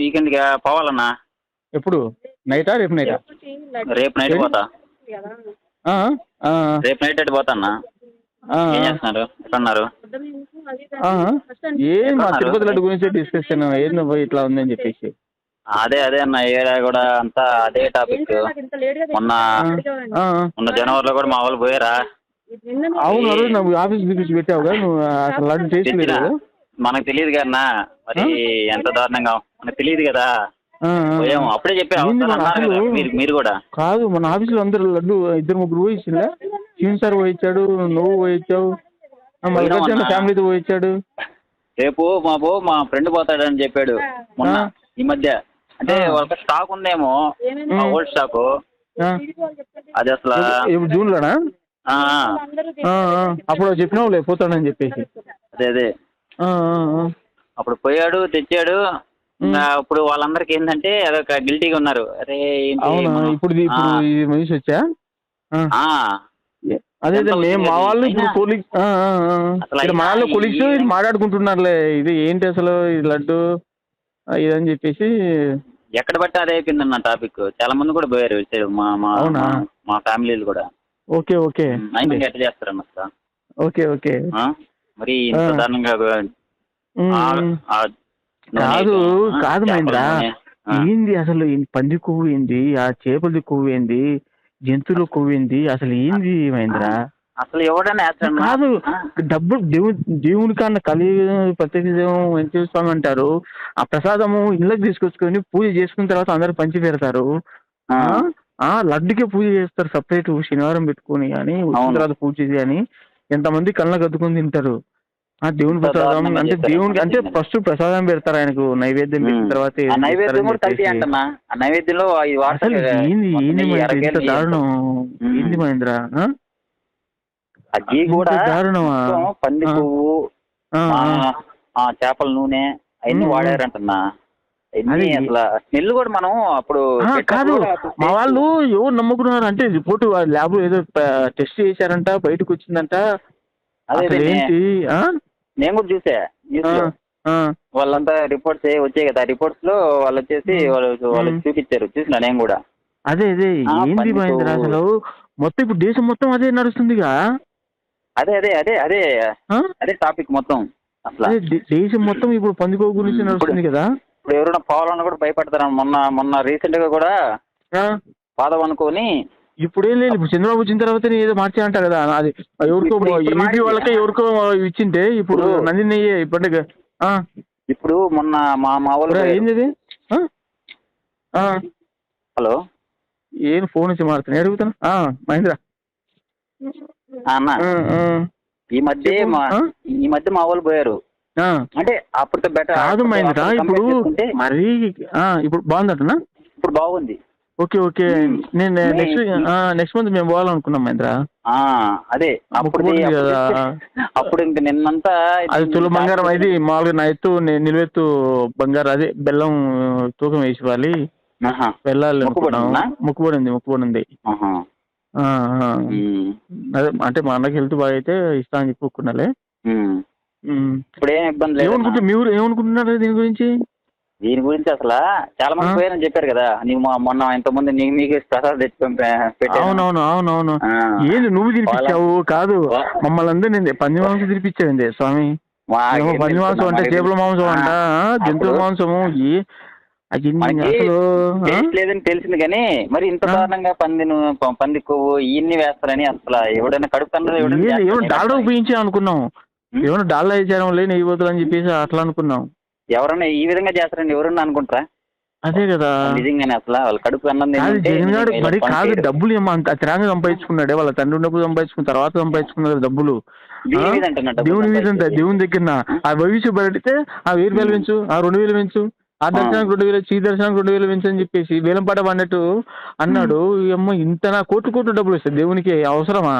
వీకెండ్కి పోవాలన్నా? ఎప్పుడు? నైటా రేపు నైటా? రేపు నైట్ పోతా. రేపు నైట్ అటు పోతా అన్న ఏం చేస్తున్నారు? ఎక్కడున్నారు? ఏం మా తిరుపతి లడ్డు గురించి డిస్కషన్ ఏంది పోయి ఇట్లా ఉందని చెప్పేసి. అదే అదే అన్న. ఏరియా కూడా అంతా అదే టాపిక్ మొన్న మొన్న జనవరిలో కూడా మా వాళ్ళు పోయారా? అవును నాకు ఆఫీస్ పిలిచి పెట్టావుగా. నువ్వు అసలు లడ్డు మనకు తెలియదు కదన్నా మరి ఎంత దారుణంగా తెలియదు కదా. పోయాము. అప్పుడే వస్తాను మరి కూడా. కాదు మన ఆఫీసులో అందరు లడ్డు ఇద్దరు ముగ్గురు పోయిచ్చిందా శివన్ సార్ పోయిచ్చాడు నువ్వు పోయినామన్నా. ఫ్యామిలీతో పోయిచ్చాడు. రేపు మా బో మా ఫ్రెండ్ పోతాడని చెప్పాడు మొన్న. ఈ మధ్య. అంటే. వాళ్ళకి స్టాక్ ఉందేమో ఓల్డ్ స్టాక్. అది అసలు ఇప్పుడు ఆ, ఆ, అప్పుడు చెప్పినావు పోతాడని చెప్పేసి అదే అదే. అప్పుడు పోయాడు తెచ్చాడు. ఇప్పుడు వాళ్ళందరికి ఏంటంటే అదొక గిల్టీగా ఉన్నారు. అరే ఇప్పుడు ఇది- మనిషి వచ్చా? అదే మా? వాళ్ళు ఇప్పుడు కొలీగ్స్ మా వాళ్ళు కొలీగ్స్ ఇది మాట్లాడుకుంటున్నారులే. ఇది ఏంటి అసలు? ఇది లడ్డు ఇదని చెప్పేసి. ఎక్కడ బట్టి అదే అయిపోయిందన్న టాపిక్ చాలా మంది కూడా పోయారు మా మా ఫ్యామిలీలు కూడా. Okay okay. అయినా ఎట్లా చేస్తారన్న ఓకే ఓకే? మరి ఇంత. దారుణంగా నూనె, కాదు కాదు మహేంద్ర. ఏంది అసలు పంది కొవ్వు ఏంది? ఆ చేపలది కొవ్వు ఏంది? జంతువుల కొవ్వు ఏంది? అసలు ఏంది మహేంద్ర? అసలు ఎవడన్నా కాదు డబ్బు దేవుని దేవుని కన్నా కలి ప్రత్యేక వెంకటేశ్వర స్వామి అంటారు. ఆ ప్రసాదము ఇళ్ళకి తీసుకొచ్చుకొని పూజ చేసుకున్న తర్వాత అందరు పంచి పెడతారు. ఆ. లడ్డుకే పూజ చేస్తారు సపరేట్ శనివారం పెట్టుకొని కానీ. తర్వాత పూజ చేసి అని ఎంతమంది కళ్ళ కద్దుకొని తింటారు. దేవుని ప్రసాదం అంటే దేవునికి అంటే. ఫస్ట్ ప్రసాదం పెడతారు ఆయనకు నైవేద్యం పెట్టిన తర్వాత నైవేద్యం కూడా కలిపి ఆ నైవేద్యంలో ఈ ఏంది ఏంది ఇంత దారుణం. ఏంది మహేంద్ర? ఇంత కూడా దారుణమా? పంది. పువ్వు ఆ, చేపల నూనె అవన్నీ. వాడారంటన్నా అది- స్మెల్ కూడా మనం అప్పుడు కాదు. మా వాళ్ళు ఎవరు నమ్ముకున్నారు అంటే రిపోర్ట్ ల్యాబ్ ఏదో టెస్ట్ చేశారంట బయటకు వచ్చిందంట. అదే అసలు అదే ఏంటి? నేను కూడా చూసా. వాళ్ళంతా రిపోర్ట్స్ వచ్చాయి కదా రిపోర్ట్స్లో వాళ్ళు వచ్చేసి. వాళ్ళు వాళ్ళకి ఉమ్. చూపించారు చూసిన నేను కూడా అదే అదే ఏంది మహేంద్ర అసలు మొత్తం ఇప్పుడు దేశం మొత్తం అదే నడుస్తుందిగా అదే అదే అదే అదే? అదే టాపిక్ మొత్తం అసలు దేశం మొత్తం ఇప్పుడు పందికో గురించి నడుస్తుంది కదా ఇప్పుడు ఎవరైనా పోవాలన్నా కూడా భయపడతారు మొన్న మొన్న రీసెంట్గా కూడా? పాదం అనుకొని ఇప్పుడేం లేదు ఇప్పుడు చంద్రబాబు వచ్చిన తర్వాత ఏదో మార్చారంట కదా అది ఎవరికో ఇప్పుడు- ఇప్పుడు మారింది. వాళ్ళకే ఎవరికో ఇచ్చింటే ఇప్పుడు ఇప్పుడు- నంది నెయ్యి పండుగ ఆ, ఇప్పుడు మొన్న మా మా వాళ్ళు ఇప్పుడు. ఏంది ఇది? ఆ? ఆ, హలో ఏం ఫోన్ నుంచి మారుతున్నాయి అడుగుతాను ఆ, మహేంద్ర అన్న ఈ మధ్య? ఈ మధ్య మా వాళ్ళు పోయారు. అంటే అప్పటితో బెటర్ కాదు మహేంద్ర ఇప్పుడు మరీ ఇప్పుడు బాగుందటనా ఇప్పుడు బాగుంది ఓకే ఓకే. నేను నెక్స్ట్ నెక్స్ట్ మంత్ మేము పోవాలనుకున్నాం మహేంద్ర. అదే. అప్పుడు. అప్పుడు ఇంక నిన్నంతా అది తుల బంగారం అది మామూలుగా నా ఎత్తు నిలువెత్తు బంగారం అదే బెల్లం తూకం వేసి ఆహా, వెళ్ళాలి మొక్కుబడి ఉందా? మొక్కుబడి ఉంది అదే అంటే మా అన్నకి హెల్త్ బాగా అయితే ఇస్తా అని చెప్పి ఒప్పుకున్నాలే. ఇప్పుడు ఏం ఇబ్బంది లేదు ఏమనుకుంటే మీరు ఏమనుకుంటున్నారు దీని గురించి? దీని గురించి అసలు చాలా మంది? పోయారని చెప్పారు కదా. నీకు మొ- మొన్న ఇంతకుముందు నీకు మీకు ప్రసాద్ తెచ్చి అవునవును అవునవును. ఏంది నువ్వు తినిపించావు? కాదు. మమ్మల్ని అందరినీ పంది మాంసం తినిపించావండి స్వామి? మాకేం ఏమో పంది మాంసం అంటే చేపల మాంసం అంట. జంతువుల మాంసము. లేదని తెలిసింది కానీ మరి ఇంత? దారుణంగా పందిను ప- పంది కొవ్వు ఇన్ని వేస్తారని అసలు ఎవడైనా కడుపు కన్నది ఎవడైనా? డాల్డా ఉపయోగించి అనుకున్నాం ఉం? ఏమన్నా డాల్డా ఇచ్చారం లేని ఇవ్వదు అని చెప్పేసి అట్లా అనుకున్నాం ఎవరన్నా ఈ విధంగా చేస్తారని ఎవరన్నా అనుకుంటారా? అదే కదా. నిజంగానే అసలు వాళ్ళ కడుపు అన్నం కాదు తింటే జగన్ గారు నిజంగా మరి కాదు. డబ్బులు ఏమో అంత తిరంగా సంపాదించుకున్నాడే వాళ్ళ తండ్రి ఉన్నప్పుడు సంపాదించుకున్న తర్వాత సంపాదించుకున్నారు డబ్బులు. డబ్బులు దేవుని మీద. దేవుని దగ్గర ఆ భవిష్య పడితే ఆ వెయ్యి రూపాయలు పెంచు ఆ రెండు వేలు పెంచు ఆ దర్శనానికి రెండు వేలు ఈ దర్శనానికి రెండు వేలు పెంచు అని చెప్పేసి వేలం పాట పడినట్టు అన్నాడు. అమ్మ ఇంత నా కోట్లు కోట్లు డబ్బులు వస్తాయి దేవునికి అవసరమా?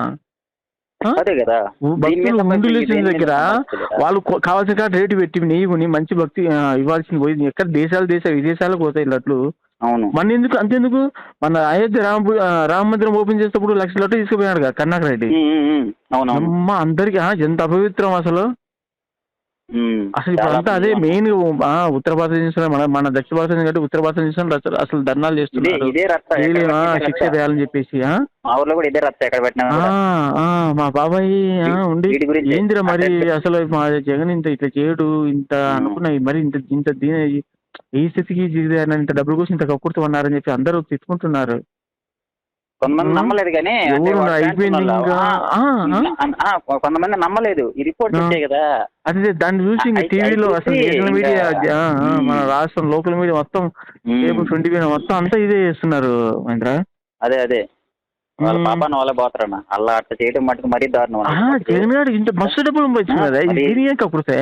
అదే కదా. భక్తులు ముందు లేచిన దగ్గర? వాళ్ళు కావాల్సిన కాడ రేటు పెట్టి కొని మంచి భక్తి ఇవ్వాల్సింది పోయి ఎక్కడ దేశాలు దేశ విదేశాలకు పోతాయి లడ్లు. అవును. మన ఎందుకు అంతెందుకు? మన అయోధ్య రామ రామ మందిరం ఓపెన్ చేసేటప్పుడు లక్ష లడ్డు తీసుకుపోయాడు కదా కర్ణాకర్ రెడ్డి. ఉమ్, ఉమ్, ఉమ్. అవునవును. అమ్మ అందరికి ఎంత అపవిత్రం అసలు. అసలు ఇప్పుడు అంతా అదే మెయిన్ ఉత్తర భారతదేశంలో మన మన దక్షిణ భారతదేశం కంటే ఉత్తర భారతదేశంలో అసలు అసలు ధర్నాలు చేస్తున్నారు శిక్ష రచ్చ. వేయాలని చెప్పేసి? మా ఊర్లో కూడా ఇదే రచ్చ ఎక్కడ పెట్టినా ఆ, కూడా. ఆ, మా బాబాయ్ ఉండి ఏందిరా మరి అసలు మా జగన్ ఇంత ఇట్లా చేయడు ఇంత ఉమ్. అనుకున్నా మరి ఇంత ఇంత దీని ఈ స్థితికి ఇంత డబ్బుల కోసం ఇంత కక్కుర్తి ఉన్నారని చెప్పి అందరూ తిట్టుకుంటున్నారు కొంతమంది. నమ్మలేదు కానీ కొంతమంది నమ్మలేదు. ఈ రిపోర్ట్. వచ్చాయి కదా. అదే దాన్ని చూసి టీవీలో అసలు మీడియా. మన రాష్ట్రం లోకల్ మీడియా మొత్తం. కేబుల్ ట్వంటీ మొత్తం అంతా ఇదే చేస్తున్నారు మహేంద్ర. అదే అదే. వాళ్ళ. పాపాన్ని వాళ్ళే పోతారన్న. అలా అట్లా చేయడం మటుకు మరీ దారుణం అన్న. ఇంత మస్తు డబ్బులు వచ్చింది కక్కుర్తే?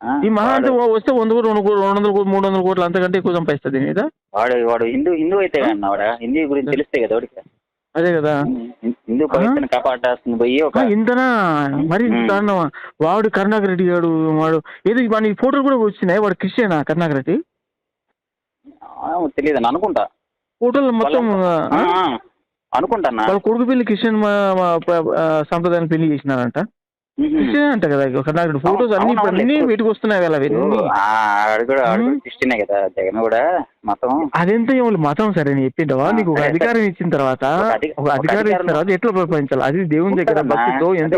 ఆ, ఈ మహా అంటే వస్తే వంద కోట్లు రెండు కోట్లు రెండు వందల కోట్లు మూడు వందల కోట్లు అంతకంటే ఎక్కువ సంపాదిస్తుంది మీద? వాడు వాడు హిందూ హిందూ అయితే కన్నా వాడు? హిందూ గురించి తెలిస్తే కదా వాడికి. అదే కదా. హిందూ పవిత్రని కాపాడాల్సింది పోయి ఒక ఆ, ఇంతనా? మరి. దారుణమా వాడు కరుణాకర్ రెడ్డి గారు వాడు ఏదో మన ఫోటోలు కూడా వచ్చినాయి వాడు క్రిస్టియనా కరుణాకర్ రెడ్డి? తెలియదు అని అనుకుంటా. ఫోటోలు మొత్తం అనుకుంటానా వాళ్ళ కొడుకు పెళ్ళి క్రిస్టియన్ సంప్రదాయాన్ని పెళ్ళి చేసినారంట. అంట కదా ఫోటోస్ అన్ని అన్ని వీటికి వస్తున్నాయి కదా అవన్నీ జగన్ కూడా మతం. అదెంత ఏమో మతం సరే నీ చెప్పిండవా ఆ, నీకు ఒక అధికారం ఇచ్చిన తర్వాత ఒక అధి- ఒక ఒక అధికారం ఇచ్చిన తర్వాత ఎట్లా ప్రపంచాలి? అది దేవుని దగ్గర. భక్తితో ఎంత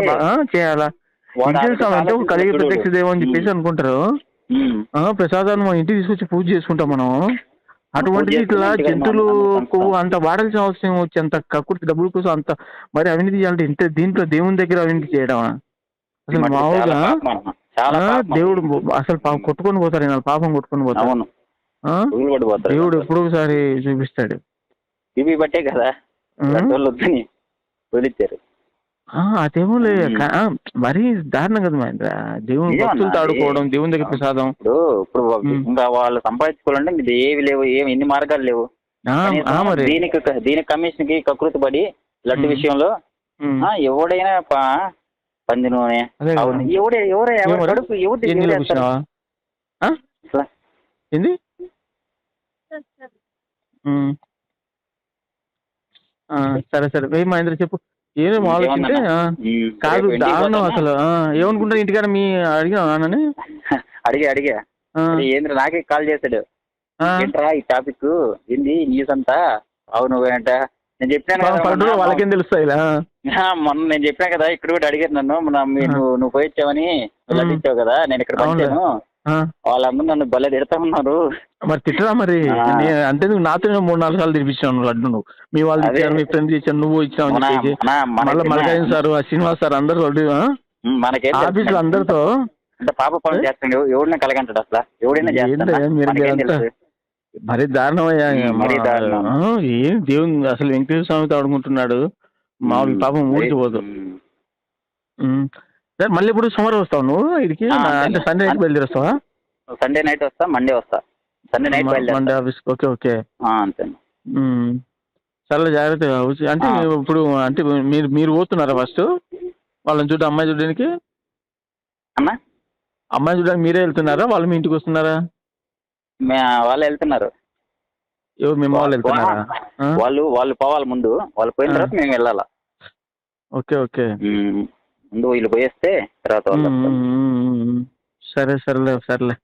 చేయాలా? అంటే కలిగి ప్రత్యక్ష. దేవం అని చెప్పేసి. అనుకుంటారు. ప్రసాదాన్ని మన ఇంటికి తీసుకొచ్చి పూజ చేసుకుంటాం మనం. అటువంటిది ఇట్లా చేసుకుని ఇంటికి జంతువులు మనం- కొవ్వు అంత వాడాల్సిన అవసరం వచ్చి అంత కక్కుర్తి డబ్బుల కోసం అంత మరి అవినీతి చేయాలంటే ఇంత దీంట్లో దేవుని దగ్గర అవినీతి చేయడమా? అసలు మామూలుగా. దేవుడు అసలు పాపం కొట్టుకొని పోతారు ఈయన పాపం కొట్టుకొని పోతారు పడిపోతారు దేవుడు ఎప్పుడో ఒకసారి చూపిస్తాడు. ఇవి బట్టే కదా. వదిలిచ్చారు. అదేమో లే ఉమ్. కా- ఆ, మరీ దారుణం కదా మహేంద్ర దేవుని భక్తులతో ఆడుకోవడం దేవుని దగ్గర ప్రసాదం. ఇప్పుడు ఇప్పుడు. ఇంకా వాళ్ళు సంపాదించుకోవాలంటే ఇది ఏవి లేవు ఏమి ఎన్ని మార్గాలు లేవు. దీనికి దీనికి కమిషన్కి కకృతి పడి లడ్డు. విషయంలో ఎవడైనా పంది నూనె. అవును. ఎవడే ఎవరే? కడుపు? ఏంది? సరే సరే. వెయ్యి మహేంద్ర చెప్పు. ఏమో ఆలోచింటే ఆ, ఉమ్, కాదు దారుణం. అసలు. ఏమనుకుంటా ఇంటికాడ మీ అడిగినా నాన్నని? అడిగా అడిగా. ఏంద్ర నాకే కాల్ చేశాడు. ఏంట్రా ఈ టాపిక్? ఏంది న్యూస్ అంతా? అవును ఏంట నేను చెప్పాను వాళ్ళకేం తెలుస్తాయి ఇలా? మొన్న నేను చెప్పాను కదా ఇక్కడ కూడా అడిగారు నన్ను మన- మీ- ఆ. నువ్వు నువ్వు పోయి ఇచ్చావని ఉమ్. లడ్డు ఇచ్చావు కదా నేను ఇక్కడ. పంచాను ఆ, వాళ్ళందరూ నన్ను భలే తిడతా ఉన్నారు మరి తిట్టరా మరి ఆ. అంటే నువ్వు నాతో మూడు నాలుగు సార్లు తినిపించాను లడ్డు నువ్వు మీ వాళ్ళు అదే. ఇచ్చారు మీ ఫ్రెండ్స్ ఇచ్చారు నువ్వు ఇచ్చావు అని మన- చెప్పేసి మన- మనకి- మళ్ళీ మలకాయన్ సార్ ఆ శ్రీనివాస్ సార్ అందరు లడ్డు ఆ? ఉమ్, మనకేం తెలుసు? ఆఫీసులో అందరితో అంటే పాప పనులు చేస్తాడు ఎవ- ఎవడినా కలగంటాడు అసలు ఎవడైనా చేస్తాడా? ఏంటయ్యా మీరు మనకేం మీరంతా? తెలుసు? మరీ దారుణమయ్యా మరీ దారుణం. ఆ, ఏం దేవుని అసలు వెంకటేశ్వర స్వామితో ఆడుకుంటున్నాడు మామూలు పాపం ఊరికి పోదు. సరే మళ్ళీ ఇప్పుడు సోమవారం వస్తావు నువ్వు ఇడికి ఆ, అంటే. Sunday night. బయలుదేరి వస్తావా సండే నైట్ వస్తా మండే వస్తా. Sunday night Monday office okay okay. అంతే. సరే జాగ్రత్తగా అంటే. ఇప్పుడు అంటే మీరు మీరు పోతున్నారా ఫస్ట్? వాళ్ళని చూడ అమ్మాయి చూడడానికి? అన్నా? అమ్మాయి చూడడానికి మీరే వెళ్తున్నారా? వాళ్ళు మీ ఇంటికి వస్తున్నారా? వాళ్ళు వెళ్తున్నారు. ఎవరు మీ అమ్మ వాళ్ళు వెళ్తున్నారా? వాళ్ళు వాళ్ళు పోవాలి ముందు. వాళ్ళు పోయిన. తర్వాత మేము వెళ్ళాలా? Okay okay. ముందు వీళ్ళు పోయేస్తే తర్వాత వాళ్ళు వస్తారు. సరే సరేలే సరేలే.